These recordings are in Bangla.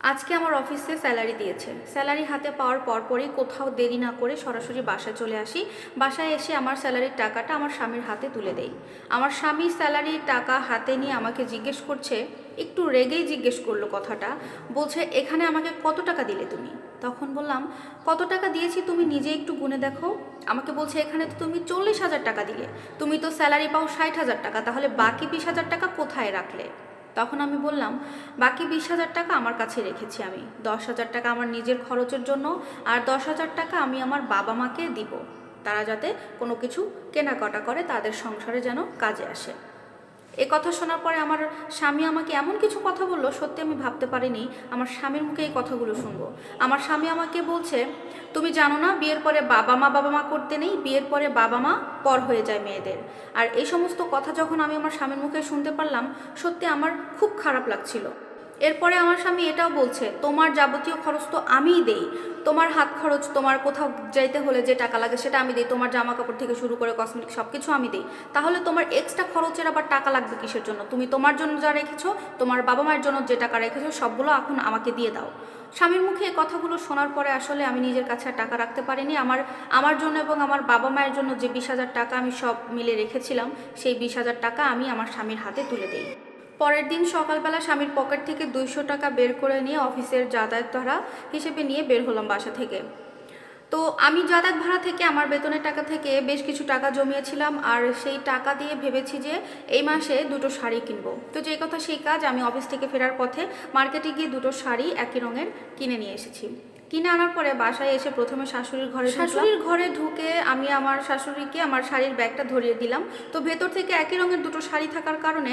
আজকে আমার অফিসে স্যালারি দিয়েছে। স্যালারি হাতে পাওয়ার পরপরই কোথাও দেরি না করে সরাসরি বাসায় চলে আসি। বাসায় এসে আমার স্যালারির টাকাটা আমার স্বামীর হাতে তুলে দেই। আমার স্বামী স্যালারির টাকা হাতে নিয়ে আমাকে জিজ্ঞেস করছে, একটু রেগেই জিজ্ঞেস করল কথাটা। বলছে, এখানে আমাকে কত টাকা দিলে তুমি? তখন বললাম, কত টাকা দিয়েছি তুমি নিজে একটু গুনে দেখো। আমাকে বলছে, এখানে তো তুমি চল্লিশ হাজার টাকা দিলে। তুমি তো স্যালারি পাও ষাট হাজার টাকা, তাহলে বাকি বিশ হাজার টাকা কোথায় রাখলে? তখন আমি বললাম, বাকি বিশ হাজার টাকা আমার কাছে রেখেছি আমি। দশ হাজার টাকা আমার নিজের খরচের জন্য আর দশ হাজার টাকা আমি আমার বাবা মাকে দিব। তারা যাতে কোনো কিছু কেনাকাটা করে তাদের সংসারে যেন কাজে আসে। এ কথা শোনার পরে আমার স্বামী আমাকে এমন কিছু কথা বলল, সত্যি আমি ভাবতে পারিনি আমার স্বামীর মুখে এই কথাগুলো শুনব। আমার স্বামী আমাকে বলছে, তুমি জানো না, বিয়ের পরে বাবা মা বাবা মা করতে নেই, বিয়ের পরে বাবা মা পর হয়ে যায় মেয়েদের। আর এই সমস্ত কথা যখন আমি আমার স্বামীর মুখে শুনতে পারলাম, সত্যি আমার খুব খারাপ লাগছিল। এরপরে আমার স্বামী এটাও বলছে, তোমার যাবতীয় খরচ তো আমিই দেই। তোমার হাত খরচ তোমার কোথাও যাইতে হলে যে টাকা লাগে সেটা আমি দিই, তোমার জামা কাপড় থেকে শুরু করে কসমেটিক সব কিছু আমি দিই। তাহলে তোমার এক্সট্রা খরচের আবার টাকা লাগবে কিসের জন্য? তুমি তোমার জন্য যা রেখেছো, তোমার বাবা মায়ের জন্য যে টাকা রেখেছো, সবগুলো এখন আমাকে দিয়ে দাও। স্বামীর মুখে এই কথাগুলো শোনার পরে আসলে আমি নিজের কাছে আর টাকা রাখতে পারিনি। আমার আমার জন্য এবং আমার বাবা মায়ের জন্য যে বিশ হাজার টাকা আমি সব মিলে রেখেছিলাম, সেই বিশ হাজার টাকা আমি আমার স্বামীর হাতে তুলে দিই। পরের দিন সকালবেলা স্বামীর পকেট থেকে দুইশো টাকা বের করে নিয়ে অফিসের যাতায়াত ভাড়া হিসেবে নিয়ে বের হলাম বাসা থেকে। তো আমি যাতায়াত ভাড়া থেকে আমার বেতনের টাকা থেকে বেশ কিছু টাকা জমিয়েছিলাম আর সেই টাকা দিয়ে ভেবেছি যে এই মাসে দুটো শাড়ি কিনবো। তো যে কথা সেই কাজ আমি অফিস থেকে ফেরার পথে মার্কেটে গিয়ে দুটো শাড়ি একই রঙের কিনে নিয়ে এসেছি। কিনে আনার পরে বাসায় এসে প্রথমে শাশুড়ির ঘরে শাশুড়ির ঘরে ঢুকে আমি আমার শাশুড়িকে আমার শাড়ির ব্যাগটা ধরিয়ে দিলাম। তো ভেতর থেকে একই রঙের দুটো শাড়ি থাকার কারণে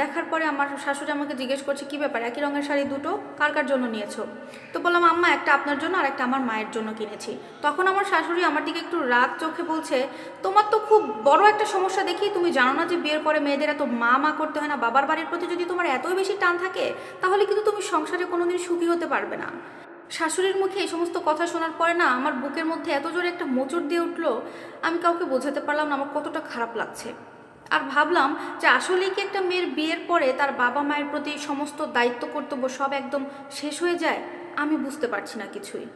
দেখার পরে আমার শাশুড়ি আমাকে জিজ্ঞেস করছে, কি ব্যাপার? একই রঙের শাড়ি দুটো? কার কার জন্য নিয়েছো? তো বললাম, আম্মা, একটা আপনার জন্য আর একটা আমার মায়ের জন্য কিনেছি। তখন আমার শাশুড়ি আমার দিকে একটু রাগ চোখে বলছে, তোমার তো খুব বড় একটা সমস্যা দেখি। তুমি জানো না যে বিয়ের পরে মেয়েদের এত মা মা করতে হয় না? বাবার বাড়ির প্রতি যদি তোমার এতই বেশি টান থাকে, তাহলে কিন্তু তুমি সংসারে কোনোদিন সুখী হতে পারবে না। শাশুড়ির মুখে এই সমস্ত কথা শোনার পরে না আমার বুকের মধ্যে এত জোরে একটা মোচড় দিয়ে উঠল, আমি কাউকে বোঝাতে পারলাম না, আমার কতটা খারাপ লাগছে। আর ভাবলাম যে আসলেই কি একটা মেয়ের বিয়ের পরে তার বাবা মায়ের প্রতি সমস্ত দায়িত্ব কর্তব্য সব একদম শেষ হয়ে যায়? আমি বুঝতে পারছি না কিছুই।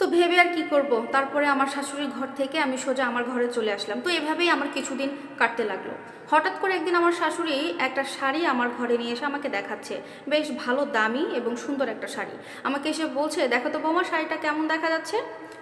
তো ভেবে আর কি করব? তারপরে আমার শাশুড়ির ঘর থেকে আমি সোজা আমার ঘরে চলে আসলাম। তো এভাবেই আমার কিছুদিন কাটতে লাগল। হঠাৎ করে একদিন আমার শাশুড়ি একটা শাড়ি আমার ঘরে নিয়ে এসে আমাকে দেখাচ্ছে। বেশ ভালো, দামি এবং সুন্দর একটা শাড়ি। আমাকে এসে বলছে, দেখো তো বৌমা, শাড়িটা কেমন দেখা যাচ্ছে?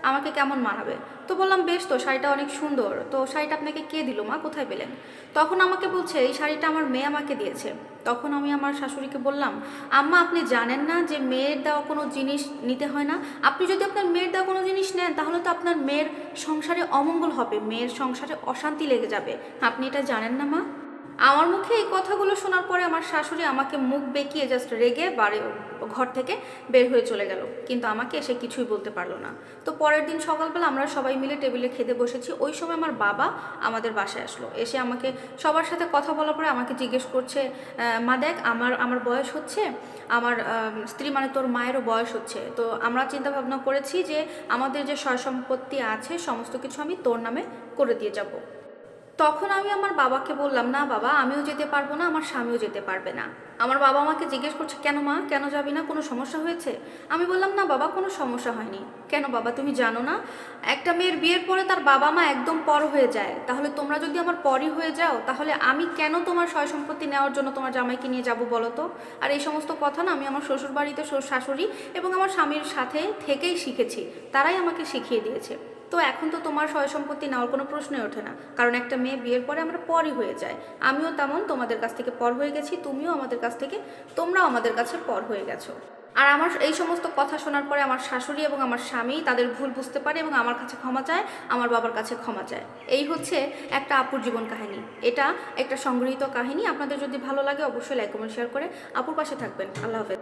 আমাকে কেমন মানাবে? তো বললাম, বেশ তো, শাড়িটা অনেক সুন্দর। তো শাড়িটা আপনাকে কে দিল মা? কোথায় পেলেন? তখন আমাকে বলছে, এই শাড়িটা আমার মেয়ে আমাকে দিয়েছে। তখন আমি আমার শাশুড়িকে বললাম, আম্মা, আপনি জানেন না যে মেয়ের দেওয়া কোনো জিনিস নিতে হয় না? আপনি যদি আপনার মেয়ের দেওয়া কোনো জিনিস নেন, তাহলে তো আপনার মেয়ের সংসারে অমঙ্গল হবে, মেয়ের সংসারে অশান্তি লেগে যাবে। আপনি এটা জানেন না মা? আমার মুখে এই কথাগুলো শোনার পরে আমার শাশুড়ি আমাকে মুখ বেঁকিয়ে জাস্ট রেগে বাড়ি, ঘর থেকে বের হয়ে চলে গেল। কিন্তু আমাকে এসে কিছুই বলতে পারল না। তো পরের দিন সকালবেলা আমরা সবাই মিলে টেবিলে খেতে বসেছি। ওই সময় আমার বাবা আমাদের বাসায় আসলো। এসে আমাকে সবার সাথে কথা বলার পরে আমাকে জিজ্ঞেস করছে মা দেখ, আমার আমার বয়স হচ্ছে, আমার স্ত্রী মানে তোর মায়েরও বয়স হচ্ছে। তো আমরা চিন্তা ভাবনা করেছি যে আমাদের যে সয় সম্পত্তি আছে, সমস্ত কিছু আমি তোর নামে করে দিয়ে যাব। তখন আমি আমার বাবাকে বললাম, না বাবা, আমিও যেতে পারব না, আমার স্বামীও যেতে পারবে না। আমার বাবা আমাকে জিজ্ঞেস করছে, কেন মা, কেন যাবি না? কোনো সমস্যা হয়েছে? আমি বললাম, না বাবা, কোনো সমস্যা হয়নি। কেন বাবা, তুমি জানো না? একটা মেয়ের বিয়ের পরে তার বাবা মা একদম পর হয়ে যায়। তাহলে তোমরা যদি আমার পরই হয়ে যাও, তাহলে আমি কেন তোমার সয় সম্পত্তি নেওয়ার জন্য তোমার জামাইকে নিয়ে যাব বলো তো? আর এই সমস্ত কথা না আমি আমার শ্বশুর বাড়িতে শাশুড়ি এবং আমার স্বামীর সাথে থেকেই শিখেছি। তারাই আমাকে শিখিয়ে দিয়েছে। তো এখন তো তোমার সয় সম্পত্তি নেওয়ার কোনো প্রশ্নই ওঠে না। কারণ একটা মেয়ে বিয়ের পরে আমরা পরই হয়ে যায় আমিও তেমন তোমাদের কাছ থেকে পর হয়ে গেছি, তুমিও আমাদের কাছ থেকে, তোমরাও আমাদের কাছে পর হয়ে গেছো। আর আমার এই সমস্ত কথা শোনার পরে আমার শাশুড়ি এবং আমার স্বামী তাদের ভুল বুঝতে পারে এবং আমার কাছে ক্ষমা চায়, আমার বাবার কাছে ক্ষমা চায়। এই হচ্ছে একটা আপুর জীবন কাহিনী। এটা একটা সংগৃহীত কাহিনী। আপনাদের যদি ভালো লাগে অবশ্যই লাইক কমেন্ট শেয়ার করে আপুর পাশে থাকবেন। আল্লাহ হাফেজ।